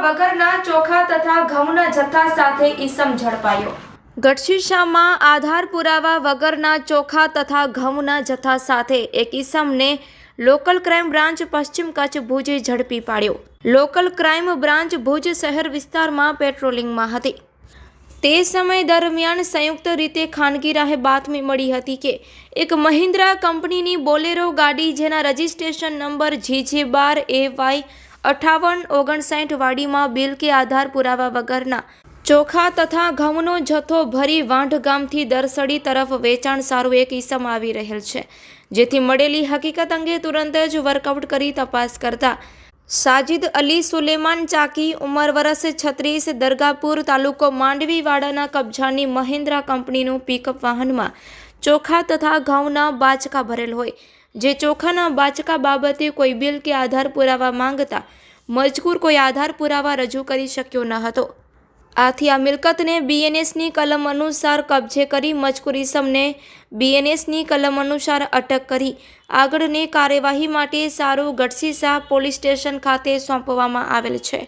વગરના ચોખા તથા ઘઉંના જથ્થા સાથે ઈસમ ઝડપાયો. ગઢશીશામાં આધાર પુરાવા વગરના ચોખા તથા ઘઉંના જથ્થા સાથે એક ઈસમને લોકલ ક્રાઇમ બ્રાન્ચ પશ્ચિમ કચ્છ ભુજે ઝડપી પાડ્યો. લોકલ ક્રાઇમ બ્રાન્ચ ભુજ શહેર વિસ્તારમાં પેટ્રોલિંગમાં હતી. તે સમય દરમિયાન સંયુક્ત રીતે ખાનગી રાહે બાતમી મળી હતી કે એક મહિન્દ્રા કંપનીની બોલેરો ગાડી જેના રજિસ્ટ્રેશન નંબર જીજે બાર એ વાય અઠાવન ઓગણસાઠ વાડીમાં બિલ કે આધાર પુરાવા વગરના ચોખા તથા ઘઉંનો જથ્થો ભરી વાંઢ ગામથી દરસડી તરફ વેચાણ સારું એક ઈસમ આવી રહેલ છે. જેથી મળેલી હકીકત અંગે તુરંત જ વર્કઆઉટ કરી તપાસ કરતા સાજિદ અલી સુલેમાન ચાકી ઉંમર વરસ છત્રીસ દરગાપુર તાલુકો માંડવીવાડાના કબજાની મહિન્દ્રા કંપનીનું પિકઅપ વાહનમાં ચોખા તથા ઘઉંના બાચકા ભરેલ હોય. જે ચોખાના બાચકા બાબતે કોઈ બિલ કે આધાર પુરાવા માંગતા મજકૂર કોઈ આધાર પુરાવા રજૂ કરી શક્યો ન હતો. આથી આ મિલકતને બીએનએસની કલમ અનુસાર કબજે કરી મજકૂર ઇસમને બીએનએસની કલમ અનુસાર અટક કરી આગળની કાર્યવાહી માટે સારું ગઢસીસા પોલીસ સ્ટેશન ખાતે સોંપવામાં આવેલ છે.